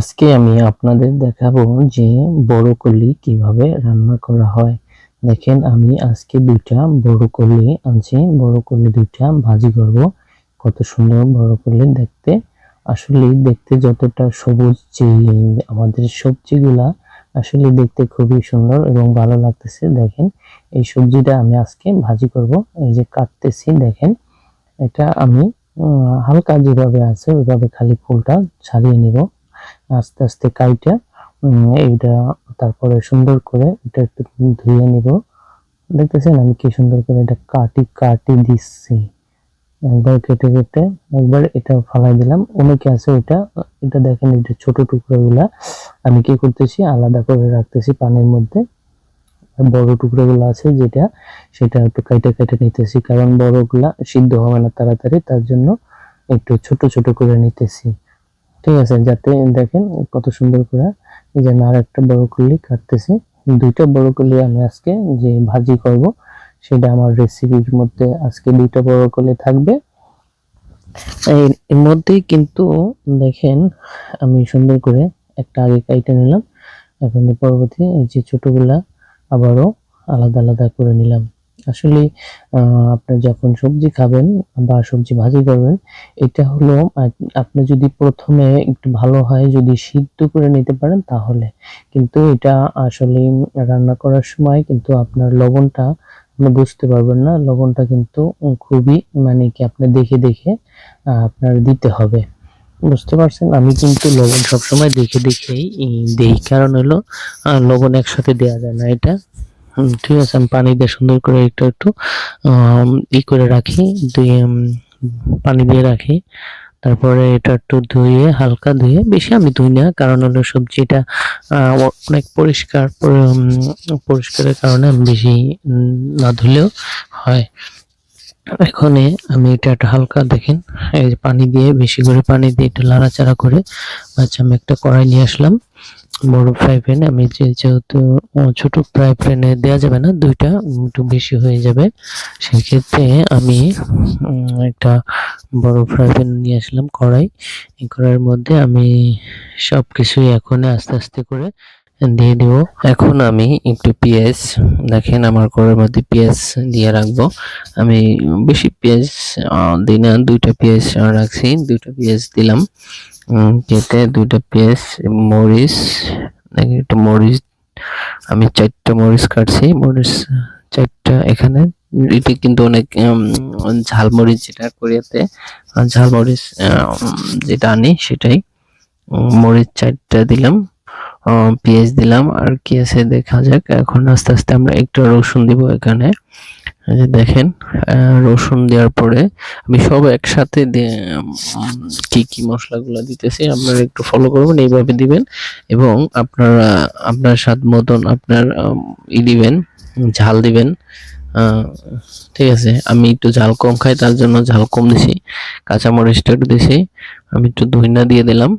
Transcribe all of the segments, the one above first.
আজকে আমি আপনাদের দেখাবো যে বড়কলি কীভাবে রান্না করা হয়। দেখেন, আমি আজকে দুইটা বড় বড়কলি আনছি। বড় বড়কলি দুইটা ভাজি করব। কত সুন্দর বড় বড়কলি দেখতে। আসলে দেখতে যতটা সবুজ যে আমাদের সবজিগুলা, আসলে দেখতে খুবই সুন্দর এবং ভালো লাগতেছে। দেখেন, এই সবজিটা আমি আজকে ভাজি করব। এই যে কাটতেছি, দেখেন, এটা আমি হালকা যেভাবে আছে, ওইভাবে খালি ফুলটা ছাড়িয়ে নিব। আস্তে আস্তে কাইটা এইটা তারপরে সুন্দর করে এটা একটু ধুয়ে নিব। দেখতেছেন আমি কি সুন্দর করে এটা কাটি কাটি দিচ্ছি। একবার কেটে কেটে, একবার এটা ফালাই দিলাম। অনেকে আছে ওইটা, এটা দেখেন এটা ছোট টুকরোগুলা, আমি কি করতেছি, আলাদা করে রাখতেছি পানির মধ্যে। বড় টুকরোগুলো আছে যেটা, সেটা একটু কেটে কেটে নিতেছি, কারণ বড়গুলা সিদ্ধ হবে না তাড়াতাড়ি, তার জন্য একটু ছোট ছোট করে নিতেছি। ঠিক আছে যাতে দেখেন কত সুন্দর করে এই যে আর একটা বড় কুলি কাটতেছি। দুইটা বড় কুলি আমি আজকে যে ভাজি করব, সেটা আমার রেসিপির মধ্যে আজকে দুইটা বড় কুলি থাকবে। এর মধ্যেই কিন্তু দেখেন আমি সুন্দর করে একটা আগে কাইটে নিলাম। এখন পরবর্তী এই যে ছোটগুলা আবারও আলাদা আলাদা করে নিলাম। আসলে আপনি যখন সবজি খাবেন বা সবজি ভাজি করবেন, এটা হলো আপনি যদি প্রথমে একটু ভালো হয় যদি সিদ্ধ করে নিতে পারেন তাহলে। কিন্তু এটা আসলে রান্না করার সময় কিন্তু আপনার লবণটা আপনি বুঝতে পারবেন না। লবণটা কিন্তু খুবই মানে কি আপনি দেখে দেখে আপনার দিতে হবে। বুঝতে পারছেন? আমি কিন্তু লবণ সবসময় দেখে দেখেই দেই। কারণ হলো লবণ একসাথে দেওয়া যায় না এটা। ঠিক আছে, আমি পানি দিয়ে সুন্দর করে একটু একটু ই করে রাখি, দিয়ে পানি দিয়ে রাখি। তারপরে এটা একটু ধুয়ে, হালকা ধুয়ে, বেশি আমি ধুই না, কারণ হলো সবজিটা অনেক পরিষ্কার পরিষ্কারের কারণে আমি বেশি না ধুলেও হয়। এখানে আমি এটা একটা হালকা দেখেন। এই পানি দিয়ে, বেশি করে পানি দিয়ে একটু লাড়াচাড়া করে আচ্ছা আমি একটা কড়াই নিয়ে আসলাম। বড় ফ্রাই প্যান, আমি যে যেহেতু ছোট ফ্রাই প্যানে দেওয়া যাবে না, দুইটা একটু বেশি হয়ে যাবে। সেক্ষেত্রে আমি একটা বড় ফ্রাই প্যান নিয়ে আসলাম কড়াই। এই কড়াইয়ের মধ্যে আমি সব কিছুই এখন আস্তে আস্তে করে দিয়ে দেব। এখন আমি একটু পেঁয়াজ দেখেন আমার কড়াইয়ের মধ্যে পেঁয়াজ দিয়ে রাখব। আমি বেশি পেঁয়াজ দিই না দুইটা পেঁয়াজ রাখছি দুইটা পেঁয়াজ দিলাম। কেটে দুইটা পেঁয়াজ মরিচ নাকি একটা মরিচ আমি চারটা মরিচ কাটছি মরিচ চারটা এখানে। এটি কিন্তু অনেক উম, ঝাল মরিচ যেটা কোরিয়াতে আহ, ঝাল মরিচ আহ, উম, যেটা আনি সেটাই। মরিচ চারটা দিলাম। পেঁয়াজ দিলাম, আর কি আছে দেখা যাক। এখন আস্তে আস্তে আমরা একটু রসুন দিব এখানে। দেখেন রসুন দেওয়ার পরে আমি সব একসাথে কি কি মশলাগুলো দিতেছি, আপনারা একটু ফলো করবেন, এইভাবে দিবেন। এবং আপনারা, আপনার স্বাদ মতন আপনার ই দিবেন, ঝাল দিবেন। ঠিক আছে আমি একটু ঝাল কম খাই তার জন্য ঝাল কম দিছি। কাঁচামরিচটা একটু দিছি আমি একটু ধইনা দিয়ে দিলাম।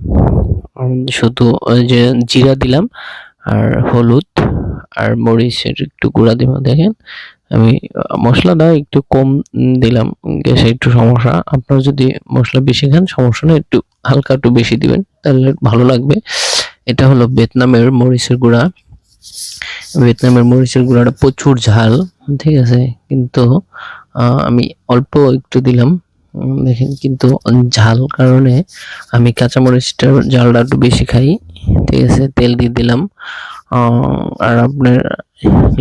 শুধু ওই যে জিরা দিলাম আর হলুদ আর মরিচের একটু গুঁড়া দিব দেখেন। আমি আহ, মশলাটা একটু কম দিলাম গ্যাসে একটু সমস্যা। আপনারা যদি মশলা বেশি খান সমস্যা নেই একটু হালকা একটু বেশি দিবেন তাহলে ভালো লাগবে। এটা হলো ভিয়েতনামের মরিচের গুঁড়া। ভিয়েতনামের মরিচের গুঁড়াটা প্রচুর ঝাল। ঠিক আছে, কিন্তু আমি অল্প একটু দিলাম। দেখেন, কিন্তু ঝাল কারণে আমি কাঁচামরিচটার ঝালটা একটু বেশি খাই। ঠিক আছে, তেল দিয়ে দিলাম। আর আপনার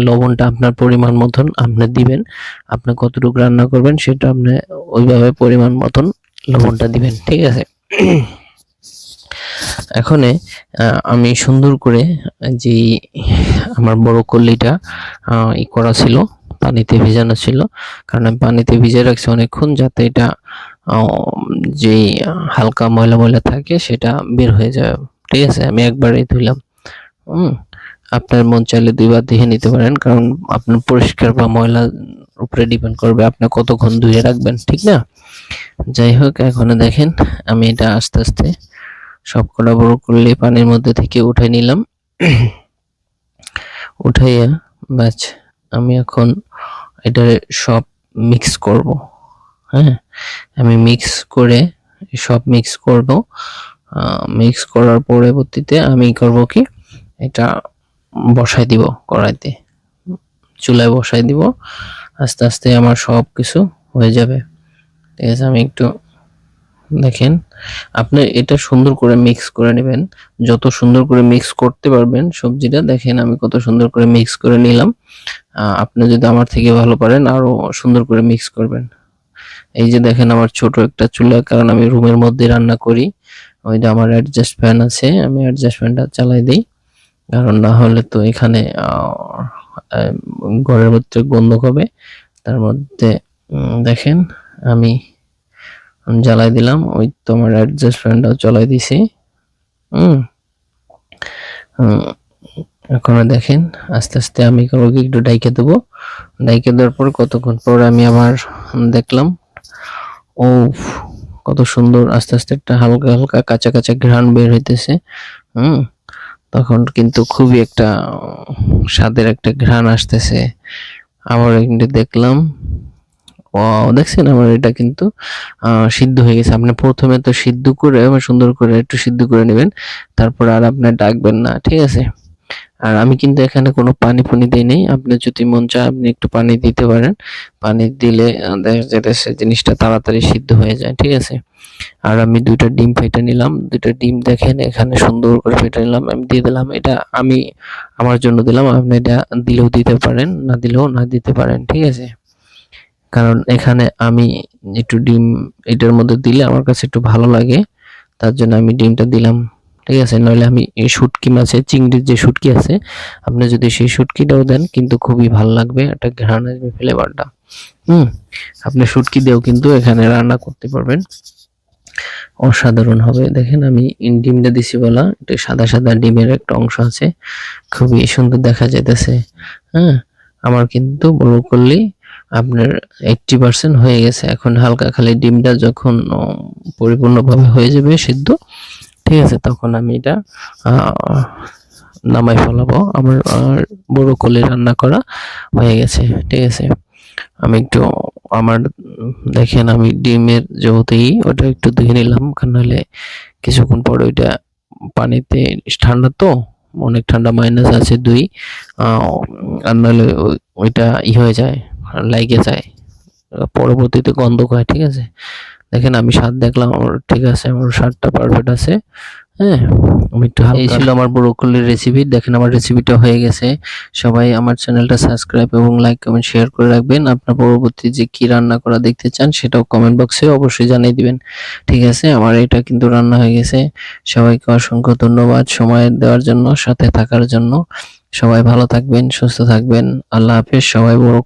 লবণটা আপনার পরিমাণ মতন আপনি দিবেন। আপনি কতটুকু রান্না করবেন সেটা আপনি ওইভাবে পরিমাণ মতন লবণটা দিবেন। ঠিক আছে? এখন আমি সুন্দর করে যে আমার বড় কল্লিটা ই করা ছিল পানিতে ভেজানো ছিল। কারণ আমি পানিতে ভিজে রাখছি অনেকক্ষণ যাতে এটা আহ, যে হালকা ময়লা ময়লা থাকে সেটা বের হয়ে যায়। ঠিক আছে আমি একবারেই ধুইলাম। হুম আপনার মন চাইলে দুইবার ধুয়ে নিতে পারেন। কারণ আপনার পরিষ্কার বা ময়লা উপরে ডিপেন্ড করবে আপনি কতক্ষণ ধুয়ে রাখবেন ঠিক না? যাই হোক এখন দেখেন আমি এটা আস্তে আস্তে সব কটা বড় করলে পানির মধ্যে থেকে উঠে নিলাম। উঠাইয়া ব্যাস আমি এখন এটা সব মিক্স করব হ্যাঁ? আমি মিক্স করে সব মিক্স করব। মিক্স করার পরবর্তীতে আমি করব কি? এটা বসাই দিব কড়াইতে। চুলায় বসাই দিব। আস্তে আস্তে আমার সব কিছু হয়ে যাবে। ঠিক আছে, আমি একটু দেখেন। আপনি এটা সুন্দর করে মিক্স করে নেবেন। যত সুন্দর করে মিক্স করতে পারবেন সবজিটা, দেখেন আমি কত সুন্দর করে মিক্স করে নিলাম। আপনি যদি আমার থেকে ভালো পারেন, আরও সুন্দর করে মিক্স করবেন। এই যে দেখেন আমার ছোট একটা চুলা, কারণ আমি রুমের মধ্যে রান্না করি। ওই যে আমার অ্যাডজাস্ট ফ্যান আছে, আমি অ্যাডজাস্ট ফ্যানটা চালাই দিই। কারণ না হলে তো এখানে ঘরের মধ্যে গন্ধ হবে। তার মধ্যে দেখেন, আমি জ্বালাই দিলাম। ওই তো আমার অ্যাডজাস্ট ফ্যানটাও চালাই দিছি। হুম এখন দেখেন, আস্তে আস্তে আমি করব একটু ডাইকে দেবো। ডাইকে দেওয়ার পর কতক্ষণ পর আমি আবার দেখলাম ও কত সুন্দর আস্তে আস্তে একটা হালকা হালকা কাঁচা কাঁচা ঘ্রাণ বের হইতেছে, হুম? তখন কিন্তু খুবই একটা স্বাদের একটা ঘ্রাণ আসতেছে। আবার কিন্তু দেখলাম ও দেখছেন আমার এটা কিন্তু সিদ্ধ হয়ে গেছে। আপনি প্রথমে তো সিদ্ধ করে, সুন্দর করে একটু সিদ্ধ করে নেবেন, তারপর আর আপনি ডাকবেন না, ঠিক আছে? আর আমি কিন্তু এখানে কোনো পানি ফুনি দিই নেই। আপনি যদি মন চায় আপনি একটু পানি দিতে পারেন। পানি দিলে দেখা জিনিসটা তাড়াতাড়ি সিদ্ধ হয়ে যায়, ঠিক আছে? আর আমি দুইটা ডিম ফেটে নিলাম। দুইটা ডিম দেখেন, এখানে সুন্দর করে ফেটে নিলাম। আমি দিয়ে দিলাম, এটা আমি আমার জন্য দিলাম। আপনি এটা দিলেও দিতে পারেন, না দিলেও না দিতে পারেন, ঠিক আছে? কারণ এখানে আমি একটু ডিম এটার মধ্যে দিলে আমার কাছে একটু ভালো লাগে। তার জন্য আমি ডিমটা দিলাম। ঠিক আছে নইলে আমি এই শুটকি মাছের চিংড়ির যে শুটকি আছে, আপনি যদি সেই শুটকিটাও দেন, কিন্তু খুবই ভালো লাগবে একটা ঘ্রাণ আসবে ফ্লেভারটা হুম, আপনি শুটকি দিয়েও কিন্তু এখানে রান্না করতে পারবেন। অসাধারণ হবে। দেখেন আমি ডিমটা দিছি বলা এটা সাদা সাদা ডিমের একটা অংশ আছে, খুবই সুন্দর দেখা যাইতেছে। হ্যাঁ আমার কিন্তু বড় করলে, আপনার এইটটি পার্সেন্ট হয়ে গেছে। এখন হালকা খালি ডিমটা যখন পরিপূর্ণভাবে হয়ে যাবে সিদ্ধ ঠিক আছে, তখন আমি এটা নামাই ফেলাবো। আমার বড় কলে রান্না করা হয়ে গেছে, ঠিক আছে। আমি একটু, আমার, দেখেন আমি ডিমের যেহেতুই ওটা একটু ধুয়ে নিলাম, কারণ নাহলে কিছুক্ষণ পরে ওইটা পানিতে, ঠান্ডা তো, অনেক ঠান্ডা মাইনাস আছে দুই আর নাহলে ওই- ওইটা ই হয়ে যায় লাগে যায়, পরবর্তীতে গন্ধ হয় ঠিক আছে। দেখেন আমি স্বাদ দেখলাম আমার ঠিক আছে আমার স্বাদটা পারফেক্ট আছে। হ্যাঁ আমি একটু এই ছিল আমার ব্রোকলির রেসিপি দেখেন আমার রেসিপিটা হয়ে গেছে। সবাই আমার চ্যানেলটা সাবস্ক্রাইব এবং লাইক কমেন্ট শেয়ার করে রাখবেন। আপনার পরবর্তী যে কি রান্না করা দেখতে চান, সেটাও কমেন্ট বক্সে অবশ্যই জানিয়ে দিবেন। ঠিক আছে, আমার এটা কিন্তু রান্না হয়ে গেছে। সবাইকে অসংখ্য ধন্যবাদ সময় দেওয়ার জন্য, সাথে থাকার জন্য। সবাই ভালো থাকবেন, সুস্থ থাকবেন। আল্লাহ হাফেজ, সবাই বড়